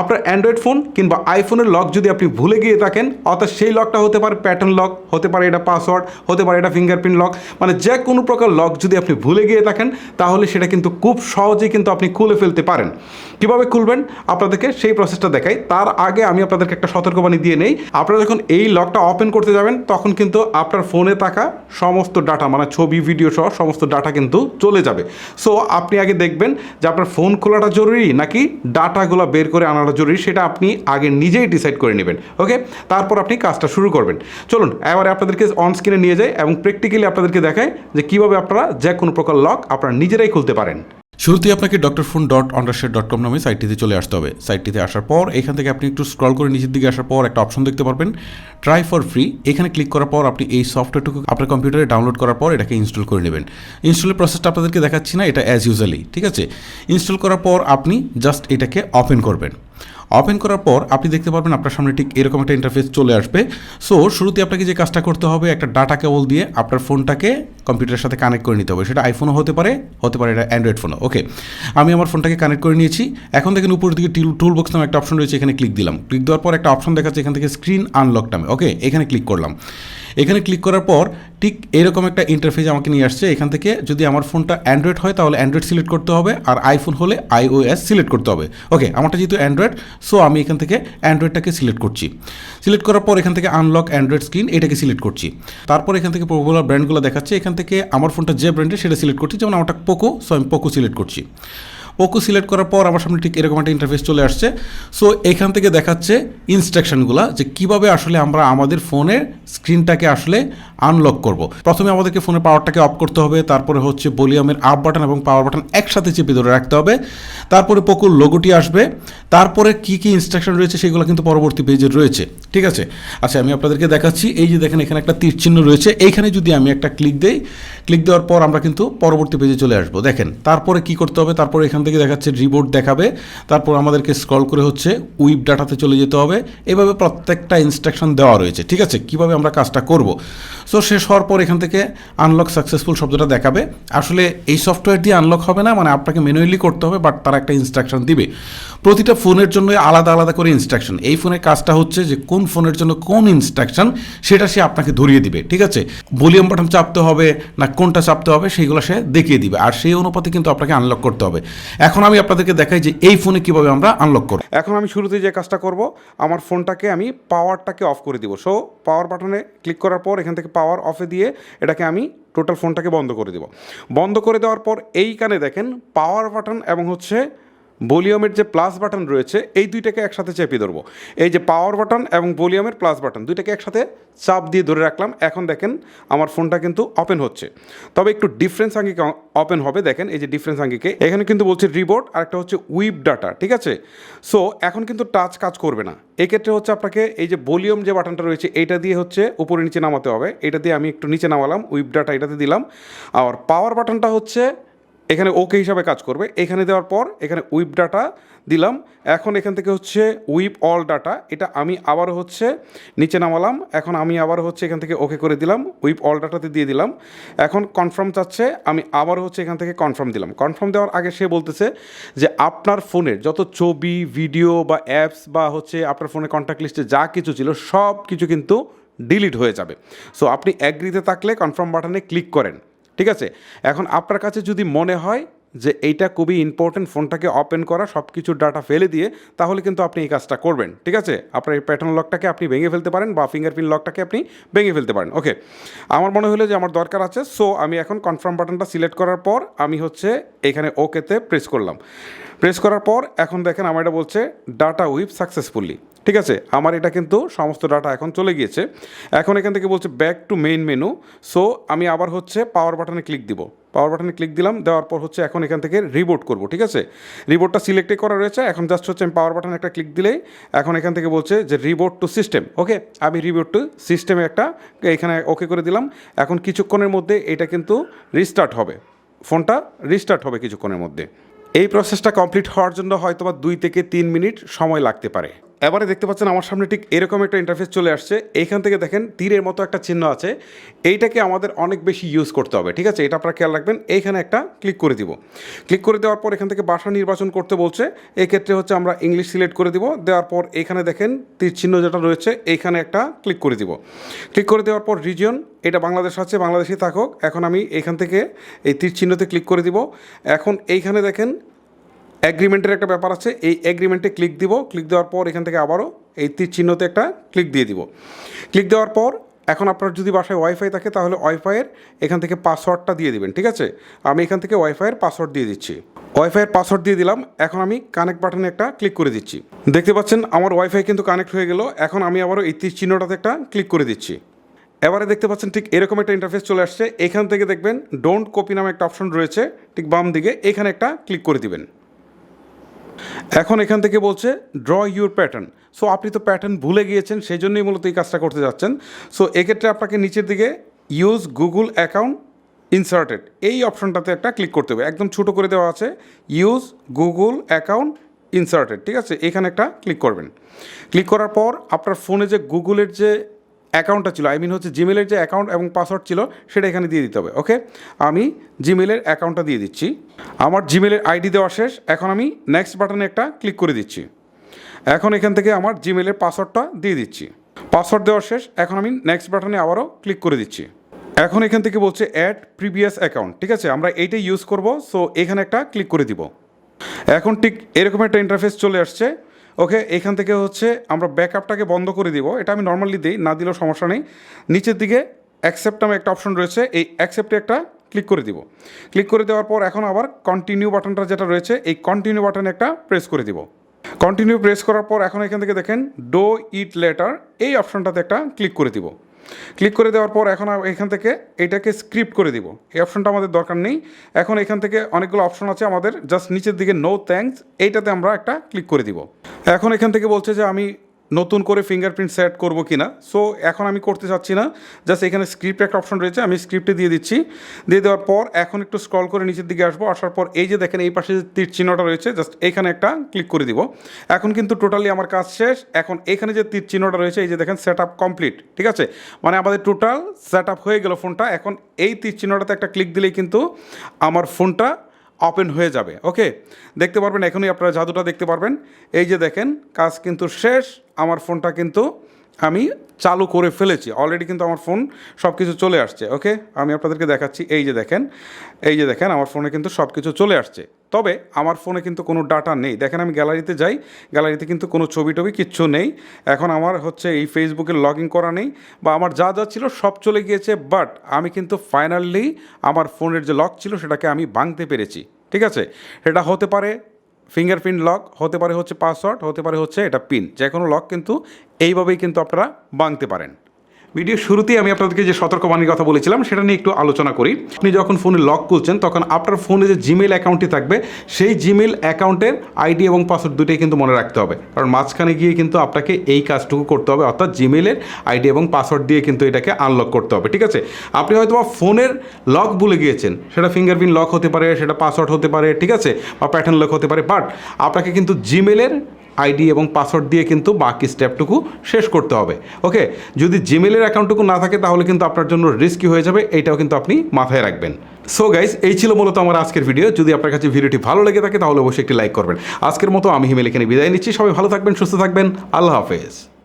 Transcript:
আপনার Android phone কিংবা আইফোনের লক যদি আপনি ভুলে গিয়ে থাকেন, অর্থাৎ সেই লকটা হতে পারে প্যাটার্ন লক হতে পারে এটা পাসওয়ার্ড হতে পারে এটা ফিঙ্গারপ্রিন্ট লক মানে যে কোনো প্রকার লক যদি আপনি ভুলে গিয়ে থাকেন, তাহলে সেটা কিন্তু খুব সহজেই কিন্তু আপনি খুলে ফেলতে পারেন। কীভাবে খুলবেন? আপনাদেরকে সেই প্রসেসটা দেখাই। তার আগে আমি আপনাদেরকে একটা সতর্কবাণী দিয়ে নেই। আপনারা যখন এই লকটা ওপেন করতে যাবেন, তখন কিন্তু আপনার ফোনে থাকা সমস্ত ডাটা মানে ছবি ভিডিও সহ সমস্ত ডাটা কিন্তু চলে যাবে। সো আপনি আগে দেখবেন যে আপনার ফোন খোলাটা জরুরি নাকি ডাটাগুলো বের করে আনাটা জরুরি, সেটা আপনি আগে নিজেই ডিসাইড করে নেবেন ওকে তারপর আপনি কাজটা শুরু করবেন। চলুন, এবারে আপনাদেরকে অন স্ক্রিনে নিয়ে যাই এবং প্র্যাকটিক্যালি আপনাদেরকে দেখায় যে কীভাবে আপনারা যে কোনো প্রকার লক আপনারা নিজেরাই খুলতে পারেন। শুরুতেই আপনাকে doctor phone dot Wondershare dot com নামে সাইটটিতে চলে আসতে হবে। সাইটটিতে আসার পর এখান থেকে আপনি একটু স্ক্রল করে নিচের দিকে আসার পর একটা অপশন দেখতে পারবেন ট্রাই ফর ফ্রি এখানে ক্লিক করার পর আপনি এই সফটওয়্যারটুকু আপনার কম্পিউটারে ডাউনলোড করার পর এটাকে ইনস্টল করে নেবেন। ইনস্টলের প্রসেসটা আপনাদেরকে দেখাচ্ছি না, এটা অ্যাজ ইউজুয়ালি ঠিক আছে? ইনস্টল করার পর আপনি জাস্ট এটাকে ওপেন করবেন। ওপেন করার পর আপনি দেখতে পারবেন আপনার সামনে ঠিক এরকম একটা ইন্টারফেস চলে আসবে। সো শুরুতে আপনাকে যে কাজটা করতে হবে, একটা ডাটা কেবল দিয়ে আপনার ফোনটাকে কম্পিউটারের সাথে কানেক্ট করে নিতে হবে। সেটা আইফোনও হতে পারে হতে পারে এটা অ্যান্ড্রয়েড ফোনও ওকে আমি আমার ফোনটাকে কানেক্ট করে নিয়েছি। এখন দেখেন উপরের দিকে টুল বক্স নামে একটা অপশন রয়েছে, এখানে ক্লিক দিলাম। ক্লিক দেওয়ার পর একটা অপশন দেখাচ্ছে, এখান থেকে স্ক্রিন আনলক নামে। ওকে এখানে ক্লিক করলাম। এখানে ক্লিক করার পর ঠিক এরকম একটা ইন্টারফেস আমাকে নিয়ে আসছে। এখান থেকে যদি আমার ফোনটা অ্যান্ড্রয়েড হয়, তাহলে অ্যান্ড্রয়েড সিলেক্ট করতে হবে। আর আইফোন হলে আইওএস সিলেক্ট করতে হবে। ওকে আমারটা যেহেতু অ্যান্ড্রয়েড সো আমি এখান থেকে অ্যান্ড্রয়েডটাকে সিলেক্ট করছি। সিলেক্ট করার পর এখান থেকে আনলক অ্যান্ড্রয়েড স্ক্রিন এটাকে সিলেক্ট করছি। তারপর এখান থেকে পপুলার ব্র্যান্ডগুলো দেখাচ্ছে। এখান থেকে আমার ফোনটা যে ব্র্যান্ডের সেটা সিলেক্ট করছি। যেমন আমারটা পোকো সো আমি পোকো সিলেক্ট করছি। পোকো সিলেক্ট করার পর আমার সামনে ঠিক এরকম একটা ইন্টারফেস চলে আসছে। সো এখান থেকে দেখাচ্ছে ইনস্ট্রাকশনগুলো যে কীভাবে আসলে আমরা আমাদের ফোনের স্ক্রিনটাকে আসলে আনলক করব। প্রথমে আমাদেরকে ফোনের পাওয়ারটাকে অফ করতে হবে, তারপরে হচ্ছে ভলিউমের আপ বাটন এবং পাওয়ার বাটন একসাথে চেপে ধরে রাখতে হবে। তারপরে পোকোর লোগোটি আসবে, তারপরে কি কি ইনস্ট্রাকশন রয়েছে সেগুলো কিন্তু পরবর্তী পেজে রয়েছে, ঠিক আছে? আচ্ছা আমি আপনাদেরকে দেখাচ্ছি, এই যে দেখেন এখানে একটা তীর চিহ্ন রয়েছে, এইখানে যদি আমি একটা ক্লিক দেই ক্লিক দেওয়ার পর আমরা কিন্তু পরবর্তী পেজে চলে আসব। দেখেন, তারপরে কি করতে হবে? তারপরে এখান থেকে দেখাচ্ছে রিবোর্ড দেখাবে। তারপর আমাদেরকে স্ক্রল করে হচ্ছে উইপ ডাটাতে চলে যেতে হবে। এভাবে প্রত্যেকটা ইনস্ট্রাকশন দেওয়া রয়েছে, ঠিক আছে? কীভাবে আমরা কাজটা করব? সো শেষ হওয়ার পর এখান থেকে আনলক সাকসেসফুল শব্দটা দেখাবে। আসলে এই সফটওয়্যার দিয়ে আনলক হবে না মানে আপনাকে ম্যানুয়ালি করতে হবে বাট তারা একটা ইনস্ট্রাকশন দিবে। প্রতিটা ফোনের জন্য আলাদা আলাদা করে ইনস্ট্রাকশন এই ফোনের কাজটা হচ্ছে যে কোন ফোনের জন্য কোন ইনস্ট্রাকশন সেটা সে আপনাকে ধরিয়ে দিবে, ঠিক আছে? ভলিউম বাটন চাপতে হবে না কোনটা চাপতে হবে, সেইগুলো সে দেখিয়ে দিবে। আর সেই অনুপাতে কিন্তু আপনাকে আনলক করতে হবে। এখন আমি আপনাদেরকে দেখাই যে এই ফোনে কীভাবে আমরা আনলক করব। এখন আমি শুরুতে যে কাজটা করব, আমার ফোনটাকে আমি পাওয়ারটাকে অফ করে দিব। সো পাওয়ার বাটনে ক্লিক করার পর, এখান থেকে পাওয়ার অফে দিয়ে এটাকে আমি টোটাল ফোনটাকে বন্ধ করে দেব। বন্ধ করে দেওয়ার পর, এইখানে দেখেন পাওয়ার বাটন এবং হচ্ছে ভলিউমের যে প্লাস বাটন রয়েছে, এই দুইটাকে একসাথে চেপে ধরবো। এই যে পাওয়ার বাটন এবং ভলিউমের প্লাস বাটন দুইটাকে একসাথে চাপ দিয়ে ধরে রাখলাম। এখন দেখেন, আমার ফোনটা কিন্তু ওপেন হচ্ছে। তবে একটু ডিফারেন্স আঙ্গিকে ওপেন হবে। দেখেন, এই যে ডিফারেন্স আঙ্গিকে। এখানে কিন্তু বলছে রিবোর্ড আর একটা হচ্ছে উইপ ডাটা ঠিক আছে? সো এখন কিন্তু টাচ কাজ করবে না। এক্ষেত্রে হচ্ছে আপনাকে এই যে ভলিউম যে বাটনটা রয়েছে, এইটা দিয়ে হচ্ছে উপরে নিচে নামাতে হবে। এটা দিয়ে আমি একটু নিচে নামালাম উইপ ডাটা এটাতে দিলাম। আর পাওয়ার বাটনটা হচ্ছে এখানে ওকে হিসাবে কাজ করবে। এখানে দেওয়ার পর এখানে উইপ ডাটা দিলাম। এখন এখান থেকে হচ্ছে উইপ অল ডাটা। এটা আমি আবার হচ্ছে নিচে নামালাম। এখন আমি আবার হচ্ছে এখান থেকে ওকে করে দিলাম। উইপ অল ডাটাতে দিয়ে দিলাম। এখন কনফার্ম চাচ্ছে, আমি আবার হচ্ছে এখান থেকে কনফার্ম দিলাম। কনফার্ম দেওয়ার আগে সে বলতেছে যে আপনার ফোনের যত ছবি, ভিডিও বা অ্যাপস বা হচ্ছে আপনার ফোনের কন্ট্যাক্ট লিস্টে যা কিছু ছিল সব কিছু কিন্তু ডিলিট হয়ে যাবে। সো আপনি অ্যাগ্রিতে থাকলে কনফার্ম বাটনে ক্লিক করেন। ঠিক আছে? এখন আপনার কাছে যদি মনে হয় যে এইটা খুবই ইম্পর্টেন্ট ফোনটাকে ওপেন করা সব কিছুর ডাটা ফেলে দিয়ে, তাহলে কিন্তু আপনি এই কাজটা করবেন, ঠিক আছে? আপনার এই প্যাটার্ন লকটাকে আপনি ভেঙে ফেলতে পারেন বা ফিঙ্গারপ্রিন্ট লকটাকে আপনি ভেঙে ফেলতে পারেন ওকে আমার মনে হলো যে আমার দরকার আছে সো আমি এখন কনফার্ম বাটনটা সিলেক্ট করার পর আমি হচ্ছে এখানে ওকেতে প্রেস করলাম। প্রেস করার পর এখন দেখেন আমার এটা বলছে ডাটা উইপ সাকসেসফুলি ঠিক আছে? আমার এটা কিন্তু সমস্ত ডাটা এখন চলে গিয়েছে। এখন এখান থেকে বলছে back to main menu so আমি আবার হচ্ছে পাওয়ার বাটনে ক্লিক দিব। পাওয়ার বাটনে ক্লিক দিলাম, দেওয়ার পর হচ্ছে এখন এখান থেকে রিবোট করব, ঠিক আছে? রিবোটটা সিলেক্টে করা রয়েছে। এখন জাস্ট হচ্ছে আমি পাওয়ার বাটনে একটা ক্লিক দিলেই এখন এখান থেকে বলছে যে রিবোট টু সিস্টেম ওকে আমি রিবোট টু সিস্টেমে একটা এখানে ওকে করে দিলাম। এখন কিছুক্ষণের মধ্যে এটা কিন্তু রিস্টার্ট হবে। ফোনটা রিস্টার্ট হবে কিছুক্ষণের মধ্যে। এই প্রসেসটা কমপ্লিট হওয়ার জন্য হয়তো বা দুই থেকে তিন মিনিট সময় লাগতে পারে। এবারে দেখতে পাচ্ছেন আমার সামনে ঠিক এরকম একটা ইন্টারফেস চলে আসছে। এইখান থেকে দেখেন তীরের মতো একটা চিহ্ন আছে। এইটাকে আমাদের অনেক বেশি ইউজ করতে হবে, ঠিক আছে? এটা আপনারা খেয়াল রাখবেন। এইখানে একটা ক্লিক করে দিব। ক্লিক করে দেওয়ার পর এখান থেকে ভাষা নির্বাচন করতে বলছে। এই ক্ষেত্রে হচ্ছে আমরা ইংলিশ সিলেক্ট করে দিব। দেওয়ার পর এখানে দেখেন তীর চিহ্ন যেটা রয়েছে, এইখানে একটা ক্লিক করে দিব। ক্লিক করে দেওয়ার পর রিজিয়ন এটা বাংলাদেশ আছে, বাংলাদেশই থাকুক। এখন আমি এখান থেকে এই তীর চিহ্নতে ক্লিক করে দিব। এখন এইখানে দেখেন অ্যাগ্রিমেন্টের একটা ব্যাপার আছে। এই অ্যাগ্রিমেন্টে ক্লিক দিব। ক্লিক দেওয়ার পর এখান থেকে আবারও এই তীর চিহ্নতে একটা ক্লিক দিয়ে দিব। ক্লিক দেওয়ার পর এখন আপনার যদি বাসায় ওয়াইফাই থাকে, তাহলে ওয়াইফাইয়ের এখান থেকে পাসওয়ার্ডটা দিয়ে দিবেন, ঠিক আছে? আমি এখান থেকে ওয়াইফাইয়ের পাসওয়ার্ড দিয়ে দিচ্ছি। ওয়াইফাইয়ের পাসওয়ার্ড দিয়ে দিলাম। এখন আমি কানেক্ট বাটনে একটা ক্লিক করে দিচ্ছি। দেখতে পাচ্ছেন, আমার ওয়াইফাই কিন্তু কানেক্ট হয়ে গেল। এখন আমি আবারও এই তীর চিহ্নটাতে একটা ক্লিক করে দিচ্ছি। এবারে দেখতে পাচ্ছেন, ঠিক এরকম একটা ইন্টারফেস চলে আসছে। এখান থেকে দেখবেন ডোন্ট কপি নামে একটা অপশন রয়েছে, ঠিক বাম দিকে এখানে একটা ক্লিক করে দিবেন। এখন এখান থেকে বলছে ড্র ইউর প্যাটার্ন সো আপনি তো প্যাটার্ন ভুলে গিয়েছেন সেই জন্যই মূলত এই কাজটা করতে যাচ্ছেন। সো এক্ষেত্রে আপনাকে নিচের দিকে ইউজ গুগল অ্যাকাউন্ট ইনসার্টেড এই অপশনটাতে একটা ক্লিক করতে হবে। একদম ছোটো করে দেওয়া আছে ইউজ গুগল অ্যাকাউন্ট ইনসার্টেড ঠিক আছে? এখানে একটা ক্লিক করবেন। ক্লিক করার পর আপনার ফোনে যে গুগলের যে অ্যাকাউন্টটা ছিল, আই মিন হচ্ছে জিমেলের যে অ্যাকাউন্ট এবং পাসওয়ার্ড ছিল, সেটা এখানে দিয়ে দিতে হবে, ওকে? আমি জিমেলের অ্যাকাউন্টটা দিয়ে দিচ্ছি। আমার জিমেলের আইডি দেওয়া শেষ, এখন আমি নেক্সট বাটনে একটা ক্লিক করে দিচ্ছি। এখন এখান থেকে আমার জিমেলের পাসওয়ার্ডটা দিয়ে দিচ্ছি। পাসওয়ার্ড দেওয়া শেষ, এখন আমি নেক্সট বাটনে আবারও ক্লিক করে দিচ্ছি। এখন এখান থেকে বলছে অ্যাড প্রিভিয়াস অ্যাকাউন্ট ঠিক আছে? আমরা এইটাই ইউজ করব সো এখানে একটা ক্লিক করে দিব। এখন ঠিক এরকম একটা ইন্টারফেস চলে আসছে ওকে, এখান থেকে হচ্ছে আমরা ব্যাকআপটাকে বন্ধ করে দিব। এটা আমি নর্মালি দিই, না দিলেও সমস্যা নেই। নিচের দিকে অ্যাকসেপ্ট নামে একটা অপশন রয়েছে, এই অ্যাকসেপ্টে একটা ক্লিক করে দিব। ক্লিক করে দেওয়ার পর এখন আবার কন্টিনিউ বাটনটা যেটা রয়েছে, এই কন্টিনিউ বাটনে একটা প্রেস করে দিব। কন্টিনিউ প্রেস করার পর এখন এখান থেকে দেখেন ডো ইট লেটার এই অপশনটাতে একটা ক্লিক করে দিব। ক্লিক করে দেওয়ার পর এখন এখান থেকে এটাকে স্ক্রিপ্ট করে দিব। এই অপশনটা আমাদের দরকার নেই। এখন এখান থেকে অনেকগুলো অপশন আছে আমাদের। জাস্ট নিচের দিকে নো থ্যাঙ্কস এইটাতে আমরা একটা ক্লিক করে দিব। এখন এখান থেকে বলছে যে আমি নতুন করে ফিঙ্গারপ্রিন্ট সেট করব কি না সো এখন আমি করতে চাচ্ছি না। জাস্ট এখানে স্ক্রিপ্ট একটা অপশন রয়েছে, আমি স্ক্রিপ্টে দিয়ে দিচ্ছি। দিয়ে দেওয়ার পর এখন একটু স্ক্রল করে নিচের দিকে আসব। আসার পর এই যে দেখেন, এই পাশে যে তীর চিহ্নটা রয়েছে জাস্ট এখানে একটা ক্লিক করে দিব। এখন কিন্তু টোটালি আমার কাজ শেষ। এখন এখানে যে তীর চিহ্নটা রয়েছে, এই যে দেখেন সেট আপ কমপ্লিট ঠিক আছে? মানে আমাদের টোটাল সেট আপ হয়ে গেল ফোনটা এখন এই তীর চিহ্নটাতে একটা ক্লিক দিলেই কিন্তু আমার ফোনটা ওপেন হয়ে যাবে ওকে দেখতে পারবেন, এখনই আপনারা জাদুটা দেখতে পারবেন। এই যে দেখেন, কাজ কিন্তু শেষ, আমার ফোনটা কিন্তু আমি চালু করে ফেলেছি। অলরেডি কিন্তু আমার ফোন সব কিছু চলে আসছে ওকে আমি আপনাদেরকে দেখাচ্ছি, এই যে দেখেন, এই যে দেখেন, আমার ফোনে কিন্তু সব কিছু চলে আসছে। তবে আমার ফোনে কিন্তু কোনো ডাটা নেই। দেখেন, আমি গ্যালারিতে যাই গ্যালারিতে কিন্তু কোনো ছবি টবি কিচ্ছু নেই। এখন আমার হচ্ছে এই ফেসবুকে লগ ইন করা নেই বা আমার যা যা ছিল সব চলে গিয়েছে বাট আমি কিন্তু ফাইনালি আমার ফোনের যে লক ছিল, সেটাকে আমি ভাঙতে পেরেছি, ঠিক আছে? এটা হতে পারে ফিঙ্গারপ্রিন্ট লক, হতে পারে হচ্ছে পাসওয়ার্ড, হতে পারে হচ্ছে এটা পিন। যে কোনো লক কিন্তু এইভাবেই কিন্তু আপনারা ভাঙতে পারেন। ভিডিও শুরুতেই আমি আপনাদেরকে যে সতর্কবাণীর কথা বলেছিলাম, সেটা নিয়ে একটু আলোচনা করি। আপনি যখন ফোনে লক খুলছেন, তখন আপনার ফোনে যে জিমেল অ্যাকাউন্টটি থাকবে, সেই জিমেল অ্যাকাউন্টের আইডি এবং পাসওয়ার্ড দুটোই কিন্তু মনে রাখতে হবে। কারণ মাঝখানে গিয়ে কিন্তু আপনাকে এই কাজটুকু করতে হবে, অর্থাৎ জিমেলের আইডি এবং পাসওয়ার্ড দিয়ে কিন্তু এটাকে আনলক করতে হবে, ঠিক আছে? আপনি হয়তো বা ফোনের লক ভুলে গিয়েছেন, সেটা ফিঙ্গারপ্রিন্ট লক হতে পারে, সেটা পাসওয়ার্ড হতে পারে, ঠিক আছে? বা প্যাটার্ন লক হতে পারে বাট আপনাকে কিন্তু জিমেলের আইডি এবং পাসওয়ার্ড দিয়ে কিন্তু বাকি স্টেপটুকু শেষ করতে হবে। ওকে? যদি জিমেলের অ্যাকাউন্টটুকু না থাকে, তাহলে কিন্তু আপনার জন্য রিস্কি হয়ে যাবে এইটাও কিন্তু আপনি মাথায় রাখবেন। সো গাইজ এই ছিল মূলত আমার আজকের ভিডিও যদি আপনার কাছে ভিডিওটি ভালো লেগে থাকে, তাহলে অবশ্যই একটি লাইক করবেন। আজকের মতো আমি হিমেল এখানে বিদায় নিচ্ছি। সবাই ভালো থাকবেন, সুস্থ থাকবেন। আল্লাহ হাফেজ।